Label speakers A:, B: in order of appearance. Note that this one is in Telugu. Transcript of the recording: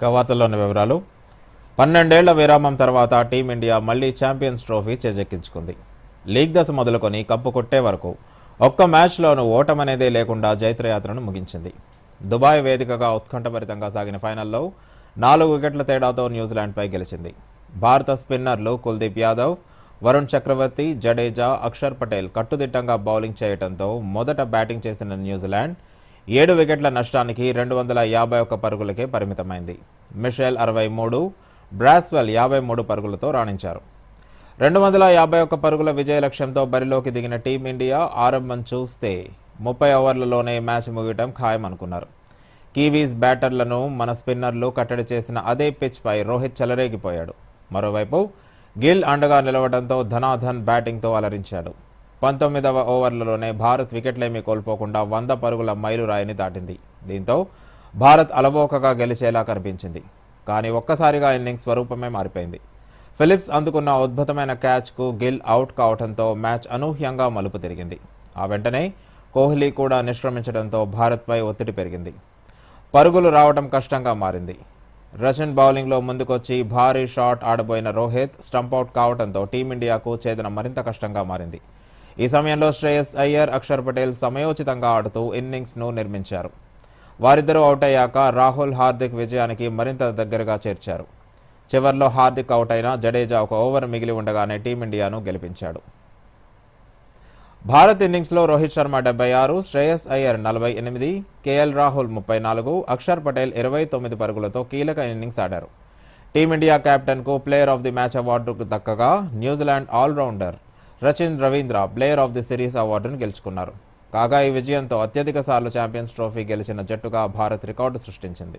A: ఇక వార్తల్లోని వివరాలు. పన్నెండేళ్ళ విరామం తర్వాత టీమిండియా మళ్ళీ ఛాంపియన్స్ ట్రోఫీ చేజెక్కించుకుంది. లీగ్ దశ మొదలుకొని కప్పు కొట్టే వరకు ఒక్క మ్యాచ్లోనూ ఓటమనేదే లేకుండా జైత్రయాత్రను ముగించింది. దుబాయ్ వేదికగా ఉత్కంఠభరితంగా సాగిన ఫైనల్లో నాలుగు వికెట్ల తేడాతో న్యూజిలాండ్పై గెలిచింది. భారత స్పిన్నర్లు కుల్దీప్ యాదవ్ వరుణ్ చక్రవర్తి జడేజా అక్షర్ పటేల్ కట్టుదిట్టంగా బౌలింగ్ చేయడంతో మొదట బ్యాటింగ్ చేసిన న్యూజిలాండ్ ఏడు వికెట్ల నష్టానికి రెండు వందల యాభై ఒక్క పరుగులకే పరిమితమైంది. మిషెల్ అరవై మూడు బ్రాస్వెల్ యాభై మూడు పరుగులతో రాణించారు. రెండు వందల యాభై ఒక్క పరుగుల విజయ లక్ష్యంతో బరిలోకి దిగిన టీమిండియా ఆరంభం చూస్తే ముప్పై ఓవర్లలోనే మ్యాచ్ ముగియటం ఖాయమనుకున్నారు. కీవీస్ బ్యాటర్లను మన స్పిన్నర్లు కట్టడి చేసిన అదే పిచ్పై రోహిత్ చెలరేగిపోయాడు. మరోవైపు గిల్ అండగా నిలవడంతో ధనాధన్ బ్యాటింగ్తో అలరించాడు. పంతొమ్మిదవ ఓవర్లలోనే భారత్ వికెట్లేమీ కోల్పోకుండా వంద పరుగుల మైలురాయిని దాటింది. దీంతో భారత్ అలవోకగా గెలిచేలా కనిపించింది. కానీ ఒక్కసారిగా ఇన్నింగ్స్ స్వరూపమే మారిపోయింది. ఫిలిప్స్ అందుకున్న అద్భుతమైన క్యాచ్కు గిల్ అవుట్ కావడంతో మ్యాచ్ అనూహ్యంగా మలుపు తిరిగింది. ఆ వెంటనే కోహ్లీ కూడా నిష్క్రమించడంతో భారత్పై ఒత్తిడి పెరిగింది. పరుగులు రావడం కష్టంగా మారింది. రష్యన్ బౌలింగ్లో ముందుకొచ్చి భారీ షాట్ ఆడబోయిన రోహిత్ స్టంపౌట్ కావడంతో టీమిండియాకు చేదన మరింత కష్టంగా మారింది. ఈ సమయంలో శ్రేయస్ అయ్యర్ అక్షర్ పటేల్ సమయోచితంగా ఆడుతూ ఇన్నింగ్స్ను నిర్మించారు. వారిద్దరూ అవుట్ అయ్యాక రాహుల్ హార్దిక్ విజయానికి మరింత దగ్గరగా చేర్చారు. చివర్లో హార్దిక్ అవుట్ అయిన జడేజా ఒక ఓవర్ మిగిలి ఉండగానే టీమిండియాను గెలిపించాడు. భారత్ ఇన్నింగ్స్లో రోహిత్ శర్మ డెబ్బై ఆరు శ్రేయస్ అయ్యర్ నలభై ఎనిమిది కేఎల్ రాహుల్ ముప్పై నాలుగు అక్షర్ పటేల్ ఇరవై తొమ్మిది పరుగులతో కీలక ఇన్నింగ్స్ ఆడారు. టీమిండియా కెప్టెన్కు ప్లేయర్ ఆఫ్ ది మ్యాచ్ అవార్డుకు దక్కగా New Zealand allrounder Rachin Ravindra player of the series అవార్డును గెలుచుకున్నారు. కాగా ఈ విజయంతో అత్యధిక సార్లు ఛాంపియన్స్ ట్రోఫీ గెలిచిన జట్టుగా భారత్ రికార్డు సృష్టించింది.